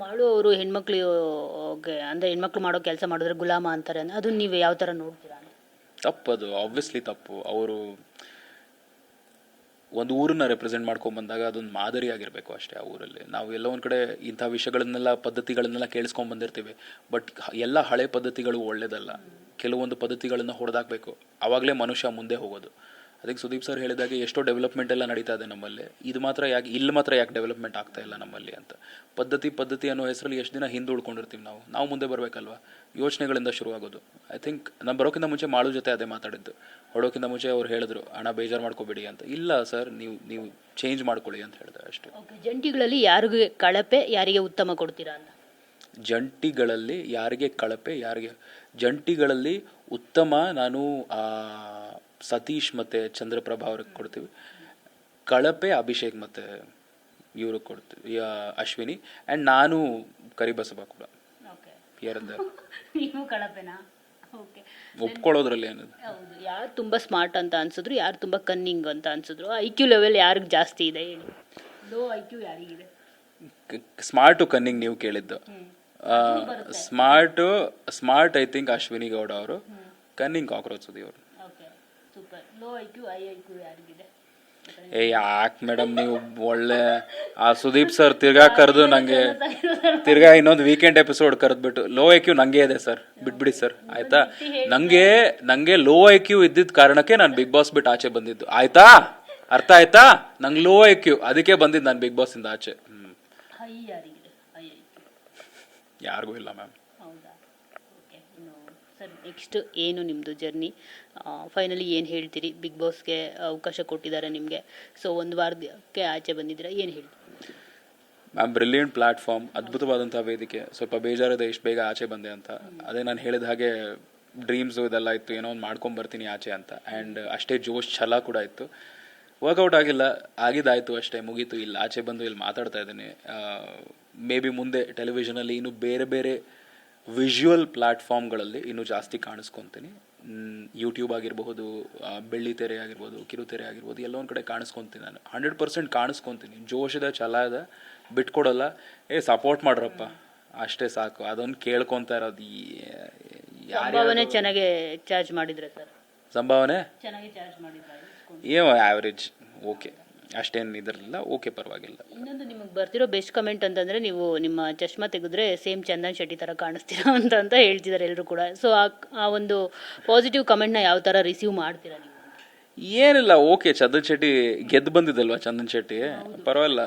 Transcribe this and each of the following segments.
ಮಾಡು ಅವರು ಹೆಣ್ಮಕ್ಳು ಅಂದರೆ ಹೆಣ್ಮಕ್ಳು ಮಾಡೋ ಕೆಲಸ ಮಾಡಿದ್ರೆ ಗುಲಾಮ ಅಂತಾರೆ ಅಂದ್ರೆ ಅದನ್ನ ನೀವು ಯಾವ ಥರ ನೋಡ್ತೀರಾ? ಅದು ಆಬ್ವಿಯಸ್ಲಿ ತಪ್ಪು. ಅವರು ಒಂದು ಊರನ್ನ ರೆಪ್ರೆಸೆಂಟ್ ಮಾಡ್ಕೊಂಡ್ ಬಂದಾಗ ಅದೊಂದು ಮಾದರಿ ಆಗಿರಬೇಕು ಅಷ್ಟೇ ಆ ಊರಲ್ಲಿ. ನಾವು ಎಲ್ಲ ಒಂದು ಕಡೆ ಇಂಥ ವಿಷಯಗಳನ್ನೆಲ್ಲ ಪದ್ಧತಿಗಳನ್ನೆಲ್ಲ ಕೇಳಿಸ್ಕೊಂಡ್ ಬಂದಿರ್ತೀವಿ. ಬಟ್ ಎಲ್ಲ ಹಳೆ ಪದ್ಧತಿಗಳು ಒಳ್ಳೆಯದಲ್ಲ ಕೆಲವೊಂದು ಪದ್ಧತಿಗಳನ್ನು ಹೊಡೆದಾಕ್ಬೇಕು. ಆವಾಗಲೇ ಮನುಷ್ಯ ಮುಂದೆ ಹೋಗೋದು. ಅದಕ್ಕೆ ಸುದೀಪ್ ಸರ್ ಹೇಳಿದಾಗೆ ಎಷ್ಟೋ ಡೆವಲಪ್ಮೆಂಟ್ ಎಲ್ಲ ನಡೀತಾ ಇದೆ ನಮ್ಮಲ್ಲಿ. ಇದು ಮಾತ್ರ ಯಾಕೆ ಇಲ್ಲಿ ಮಾತ್ರ ಯಾಕೆ ಡೆವಲಪ್ಮೆಂಟ್ ಆಗ್ತಾ ಇಲ್ಲ ನಮ್ಮಲ್ಲಿ ಅಂತ. ಪದ್ಧತಿ ಪದ್ಧತಿ ಅನ್ನೋ ಹೆಸರಲ್ಲಿ ಎಷ್ಟು ದಿನ ಹಿಂದೆ ಉಳ್ಕೊಂಡಿರ್ತೀವಿ ನಾವು. ನಾವು ಮುಂದೆ ಬರಬೇಕಲ್ವಾ? ಯೋಚನೆಗಳಿಂದ ಶುರುವಾಗೋದು. ಐ ಥಿಂಕ್ ನಾನು ಬರೋಕ್ಕಿಂತ ಮುಂಚೆ ಮಾಳು ಜೊತೆ ಅದೇ ಮಾತಾಡಿದ್ದು. ಹೊಡೋಕ್ಕಿಂತ ಮುಂಚೆ ಅವ್ರು ಹೇಳಿದ್ರು ಹಣ ಬೇಜಾರು ಮಾಡ್ಕೋಬೇಡಿ ಅಂತ. ಇಲ್ಲ ಸರ್ ನೀವು ನೀವು ಚೇಂಜ್ ಮಾಡ್ಕೊಳ್ಳಿ ಅಂತ ಹೇಳಿದೆ ಅಷ್ಟೇ. ಓಕೆ ಜಂಟಿಗಳಲ್ಲಿ ಯಾರಿಗೆ ಕಳಪೆ ಯಾರಿಗೆ ಉತ್ತಮ ಕೊಡ್ತೀರಾ ಅಂತ? ಜಂಟಿಗಳಲ್ಲಿ ಯಾರಿಗೆ ಕಳಪೆ ಯಾರಿಗೆ ಜಂಟಿಗಳಲ್ಲಿ ಉತ್ತಮ ನಾನು ಆ, ಸತೀಶ್ ಮತ್ತೆ ಚಂದ್ರಪ್ರಭಾ ಅವ್ರಿಗೆ ಕೊಡ್ತೀವಿ. ಕಳಪೆ ಅಭಿಷೇಕ್ ಮತ್ತೆ ಇವ್ರಿಗೆ ಕೊಡ್ತೀವಿ ಅಶ್ವಿನಿ. ಆ್ಯಂಡ್ ನಾನು ಕರಿಬಸವ ಕೂಡ. ಯಾರದ ನೀವು ಕಳಪೆನಾ? ಒಪ್ಕೊಳ್ಳೋದ್ರಲ್ಲಿ ಏನಿದೆ? ಹೌದು. ಯಾರು ತುಂಬ ಸ್ಮಾರ್ಟ್ ಅಂತ ಅನ್ಸಿದ್ರು ಯಾರು ತುಂಬ ಕನ್ನಿಂಗ್ ಅಂತ ಅನ್ಸಿದ್ರು ಐ ಕ್ಯೂ ಲೆವೆಲ್ ಯಾರಿಗೆ ಜಾಸ್ತಿ ಇದೆ ಹೇಳಿ. ಲೋ ಐ ಕ್ಯೂ ಯಾರಿಗಿದೆ? ಸ್ಮಾರ್ಟು ಕನ್ನಿಂಗ್ ನೀವು ಕೇಳಿದ್ದು. Smart smart I think Ashwini Gowda ಅವರು. ಕನ್ನಿಂಗ್ ಕಾಕ್ರೋಚ್ ಅವರು. Super low I Q I I Q ಯಾರಿಗಿದೆ ಏ ಯಾಕೆ ಮೇಡಮ್ ನೀವು ಒಳ್ಳೆ ಆ ಸುದೀಪ್ ಸರ್ ತಿರ್ಗಾ ಕರೆದು ನಂಗೆ ತಿರ್ಗಾ ಇನ್ನೊಂದು ವೀಕೆಂಡ್ ಎಪಿಸೋಡ್ ಕರೆದ್ಬಿಟ್ಟು. ಲೋ ಐ ಕ್ಯೂ ನಂಗೆ ಇದೆ ಸರ್ ಬಿಟ್ಬಿಡಿ ಸರ್ ಆಯ್ತಾ? ನಂಗೆ ನಂಗೆ ಲೋ ಐ ಕ್ಯೂ ಇದ್ದಿದ್ದ ಕಾರಣಕ್ಕೆ ನಾನು ಬಿಗ್ ಬಾಸ್ ಬಿಟ್ಟು ಆಚೆ ಬಂದಿದ್ದು. ಆಯ್ತಾ? ಅರ್ಥ ಆಯ್ತಾ? ನಂಗೆ ಲೋ ಐ ಕ್ಯೂ. ಅದಕ್ಕೆ ಬಂದಿದ್ದು ನಾನು ಬಿಗ್ ಬಾಸ್ ಇಂದ ಆಚೆ. ಯಾರಿಗೂ ಇಲ್ಲ ಮ್ಯಾಮ್ ಸರ್ ನೆಕ್ಸ್ಟ್ ಏನು ನಿಮ್ಮದು ಜರ್ನಿ ಫೈನಲಿ ಏನು ಹೇಳ್ತೀರಿ? ಬಿಗ್ ಬಾಸ್ಗೆ ಅವಕಾಶ ಕೊಟ್ಟಿದ್ದಾರೆ ನಿಮಗೆ. ಸೊ ಒಂದು ವಾರಕ್ಕೆ ಆಚೆ ಬಂದಿದ್ದೀರಾ? ಏನು ಹೇಳಿ? ಮ್ಯಾಮ್ ಬ್ರಿಲಿಯಂಟ್ ಪ್ಲಾಟ್ಫಾರ್ಮ್ ಅದ್ಭುತವಾದಂಥ ವೇದಿಕೆ. ಸ್ವಲ್ಪ ಬೇಜಾರಿದೆ ಇಷ್ಟು ಬೇಗ ಆಚೆ ಬಂದೆ ಅಂತ. ಅದೇ ನಾನು ಹೇಳಿದ ಹಾಗೆ ಡ್ರೀಮ್ಸು ಇದೆಲ್ಲ ಇತ್ತು, ಏನೋ ಒಂದು ಮಾಡ್ಕೊಂಡ್ ಬರ್ತೀನಿ ಆಚೆ ಅಂತ. ಆ್ಯಂಡ್ ಅಷ್ಟೇ ಜೋಶ್ ಛಲ ಕೂಡ ಇತ್ತು. ವರ್ಕೌಟ್ ಆಗಿಲ್ಲ, ಆಗಿದ್ದಾಯಿತು ಅಷ್ಟೇ, ಮುಗೀತು. ಇಲ್ಲಿ, ಆಚೆ ಬಂದು ಇಲ್ಲಿ ಮಾತಾಡ್ತಾ ಇದ್ದೀನಿ. ಮೇ ಬಿ ಮುಂದೆ ಟೆಲಿವಿಷನಲ್ಲಿ ಇನ್ನೂ ಬೇರೆ ಬೇರೆ ವಿಜುವಲ್ ಪ್ಲಾಟ್ಫಾರ್ಮ್ಗಳಲ್ಲಿ ಇನ್ನೂ ಜಾಸ್ತಿ ಕಾಣಿಸ್ಕೊತೀನಿ. ಯೂಟ್ಯೂಬ್ ಆಗಿರಬಹುದು ಆ, ಬೆಳ್ಳಿ ತೆರೆ ಆಗಿರ್ಬೋದು ಕಿರುತೆರೆ ಆಗಿರ್ಬೋದು ಎಲ್ಲ ಒಂದು ಕಡೆ ಕಾಣಿಸ್ಕೊತೀನಿ ನಾನು. Hundred percent ಕಾಣಿಸ್ಕೊತೀನಿ. ಜೋಶದ ಛಲ ಇದೆ ಬಿಟ್ಕೊಡಲ್ಲ. ಏ ಸಪೋರ್ಟ್ ಮಾಡ್ರಪ್ಪ. ಅಷ್ಟೇ ಸಾಕು. ಅದೊಂದು ಕೇಳ್ಕೊತಾ ಇರೋದು. ಸಂಭಾವನೆ ಚೆನ್ನಾಗಿ ಚಾರ್ಜ್ ಮಾಡಿದ್ರೆ ಸರ್. ಸಂಭಾವನೆ? ಚೆನ್ನಾಗಿ ಚಾರ್ಜ್ ಮಾಡಿದ್ರೆ ಏನೋ ಆವ್ರೇಜ್ ಓಕೆ ಅಷ್ಟೇನು ಇದರಲ್ಲ ಓಕೆ ಪರವಾಗಿಲ್ಲ. ಇನ್ನೊಂದು ನಿಮಗೆ ಬರ್ತಿರೋ ಬೆಸ್ಟ್ ಕಮೆಂಟ್ ಅಂತಂದ್ರೆ ನೀವು ನಿಮ್ಮ ಚಶ್ಮಾ ತೆಗೆದ್ರೆ ಸೇಮ್ ಚಂದನ್ ಶೆಟ್ಟಿ ಥರ ಕಾಣಿಸ್ತೀರಾ ಅಂತ ಅಂತ ಹೇಳ್ತಿದ್ದಾರೆ ಎಲ್ಲರೂ ಕೂಡ. ಸೊ ಆ ಒಂದು ಪಾಸಿಟಿವ್ ಕಮೆಂಟ್ನ ಯಾವ ಥರ ರಿಸೀವ್ ಮಾಡ್ತೀರಾ ನೀವು? ಏನಿಲ್ಲ ಓಕೆ. ಚಂದನ್ ಶೆಟ್ಟಿ ಗೆದ್ದು ಬಂದಿದ್ದಲ್ವಾ ಚಂದನ್ ಶೆಟ್ಟಿ? ಪರವಾಗಿಲ್ಲ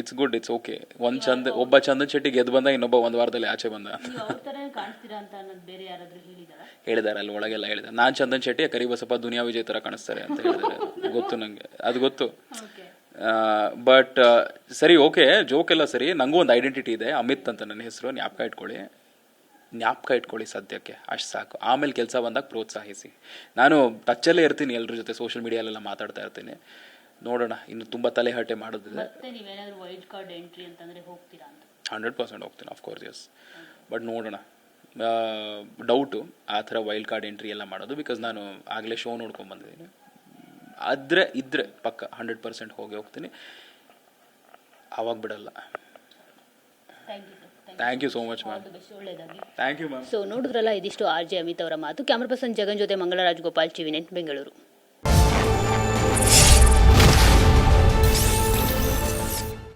ಇಟ್ಸ್ ಗುಡ್ ಇಟ್ಸ್ ಓಕೆ ಒಂದು ಚಂದ ಒಬ್ಬ ಚಂದನ್ ಶೆಟ್ಟಿ ಗೆದ್ದು ಬಂದ ಇನ್ನೊಬ್ಬ ಒಂದು ವಾರದಲ್ಲಿ ಆಚೆ ಬಂದ. ನೀವು ಅವ್ರ ಕಾಣಿಸ್ತೀರಾ ಅಂತ ಅನ್ನೋದು ಬೇರೆ ಯಾರಾದರೂ ಹೇಳಿದಾರಾ? ಹೇಳಿದಾರೆ ಅಲ್ಲಿ ಒಳಗೆಲ್ಲ ಹೇಳಿದ್ದಾರೆ ನಾನ್ ಚಂದನ್ ಶೆಟ್ಟಿ ಕರಿಬಸಪ್ಪ ದುನಿಯಾ ವಿಜಯ್ ತರ ಕಾಣಿಸ್ತಾರೆ ಅಂತ ಹೇಳಿದ್ದಾರೆ ಗೊತ್ತು ನಂಗೆ ಅದು ಗೊತ್ತು. ಬಟ್ ಸರಿ ಓಕೆ ಜೋಕ್ ಎಲ್ಲ ಸರಿ. ನನಗೂ ಒಂದು ಐಡೆಂಟಿಟಿ ಇದೆ. ಅಮಿತ್ ಅಂತ ನನ್ನ ಹೆಸರು. ಜ್ಞಾಪಕ ಇಟ್ಕೊಳ್ಳಿ. ಜ್ಞಾಪಕ ಇಟ್ಕೊಳ್ಳಿ ಸದ್ಯಕ್ಕೆ. ಅಷ್ಟು ಸಾಕು. ಆಮೇಲೆ ಕೆಲಸ ಬಂದಾಗ ಪ್ರೋತ್ಸಾಹಿಸಿ. ನಾನು ಟಚ್ಚಲ್ಲೇ ಇರ್ತೀನಿ ಎಲ್ಲರ ಜೊತೆ. ಸೋಷಿಯಲ್ ಮೀಡಿಯಾಲೆಲ್ಲ ಮಾತಾಡ್ತಾ ಇರ್ತೀನಿ. ನೋಡೋಣ. ಇನ್ನು ತುಂಬ ತಲೆಹರಟೆ ಮಾಡೋದಿಲ್ಲ. ಮತ್ತೆ ನೀವೇನಾದರೂ ವೈಲ್ಡ್ ಕಾರ್ಡ್ ಎಂಟ್ರಿ ಅಂತಂದ್ರೆ ಹೋಗ್ತೀರಾ ಅಂತ? ಹಂಡ್ರೆಡ್ ಪರ್ಸೆಂಟ್ ಹೋಗ್ತೀನಿ ಆಫ್ಕೋರ್ಸ್ ಎಸ್ ಬಟ್ ನೋಡೋಣ. ಡೌಟು ಆ ಥರ ವೈಲ್ಡ್ ಕಾರ್ಡ್ ಎಂಟ್ರಿ ಎಲ್ಲ ಮಾಡೋದು. ಬಿಕಾಸ್ ನಾನು ಆಗಲೇ ಶೋ ನೋಡ್ಕೊಂಡು ಬಂದಿದ್ದೀನಿ. ಆದರೆ ಇದ್ದರೆ ಪಕ್ಕ ಹಂಡ್ರೆಡ್ ಪರ್ಸೆಂಟ್ ಹೋಗಿ ಹೋಗ್ತೀನಿ. ಅವಾಗ ಬಿಡಲ್ಲ. Thank you sir thank you so much ma'am thank you ma'am so ನೋಡಿದ್ರಲ್ಲ ಇದಿಷ್ಟು ಆರ್ ಜೆ ಅಮಿತ್ ಅವರ ಮಾತು. ಕ್ಯಾಮ್ರಾ ಪರ್ಸನ್ ಜಗನ್ ಜೊತೆ ಮಂಗಳರಾಜ್ ಗೋಪಾಲ್ ಚಿವಿನೆಂಟ್ ಬೆಂಗಳೂರು.